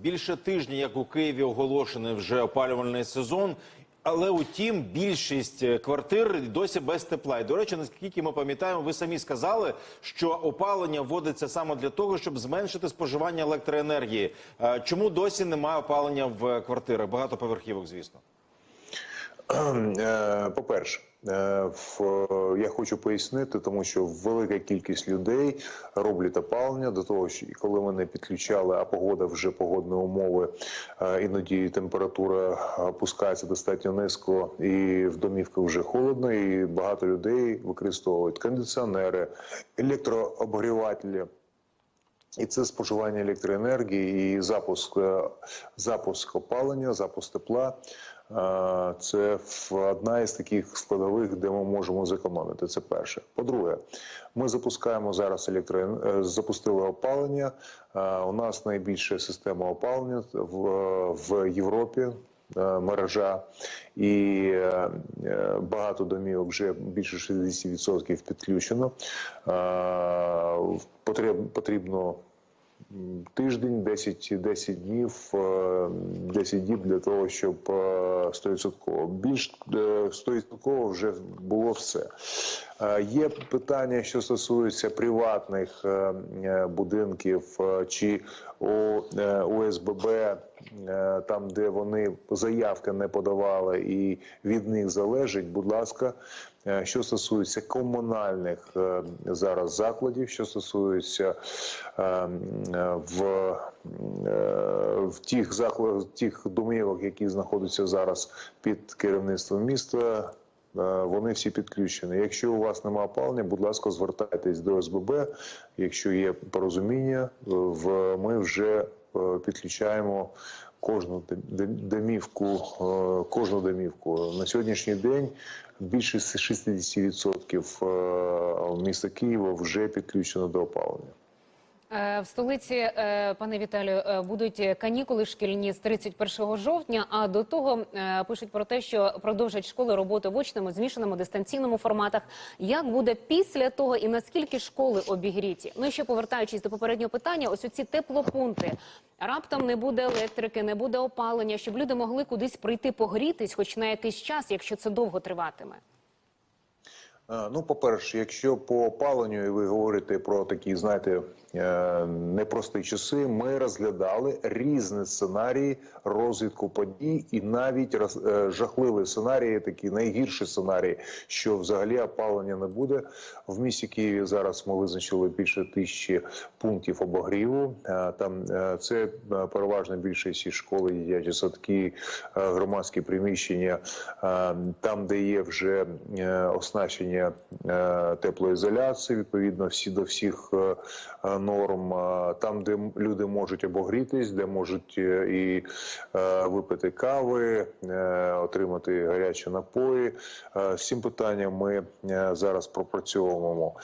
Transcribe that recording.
більше тижня, як у Києві оголошений вже опалювальний сезон. Але утім, більшість е, квартир досі без тепла. І до речі, наскільки ми пам'ятаємо, ви самі сказали, що опалення вводиться саме для того, щоб зменшити споживання електроенергії. Е, Чому досі немає опалення в квартирах? Багатоповерхівок, звісно. Е, По-перше, е, в- я хочу пояснити, тому що велика кількість людей роблять опалення до того, що коли мене підключали, а погода вже погодні умови, е, іноді температура опускається достатньо низько, і в домівках вже холодно, і багато людей використовують кондиціонери, електрообогрівателі. І це споживання електроенергії і запуск, е, запуск опалення, запуск тепла. Це одна із таких складових, де ми можемо зекономити. Це перше. По-друге, ми запускаємо зараз електро... е, запустили опалення. У нас найбільша система опалення в, Європі. е, Мережа і е, багато домівок вже більше 60% підключено. Потрібно тиждень, 10, 10 днів, е, 10 діб для того, щоб е, 100%. Більш е, 100% вже було все. Е, Є питання, що стосується приватних е, е, будинків е, чи у е, ОСББ, е, там, де вони заявки не подавали, і від них залежить, будь ласка, е, що стосується комунальних е, зараз закладів, що стосується е, е, в, е, в тих закладах, тих домівок, які знаходяться зараз під керівництвом міста. Е, Вони всі підключені. Якщо у вас немає опалення, будь ласка, звертайтесь до СББ. Якщо є порозуміння, е, ми вже е, підключаємо кожну дом- дом- домівку. е, Кожну домівку на сьогоднішній день більше 60% е, міста Києва вже підключено до опалення. Е, В столиці, е, пане Віталію, е, будуть канікули шкільні з 31 жовтня. А до того пишуть про те, що продовжать школи роботу в очному, змішаному дистанційному форматах. Як буде після того і наскільки школи обігріті? Ну і ще повертаючись до попереднього питання, ось оці теплопункти. Раптом не буде електрики, не буде опалення, щоб люди могли кудись прийти погрітись, хоч на якийсь час, якщо це довго триватиме. Е, Ну, по-перше, якщо по опаленню, і ви говорите про такі, знаєте, е, непрості часи, ми розглядали різні сценарії розвитку подій, і навіть е, жахливі сценарії, такі найгірші сценарії, що взагалі опалення не буде. В місті Києві зараз ми визначили більше тисячі пунктів обогріву. Там це переважно більшість школи, дитячі садки, громадські приміщення, там, де є вже оснащення е, теплоізоляції, відповідно всі до всіх е, е, норм, там, де люди можуть обогрітись, де можуть і випити кави, отримати гарячі напої. З цим питанням ми зараз пропрацьовуємо.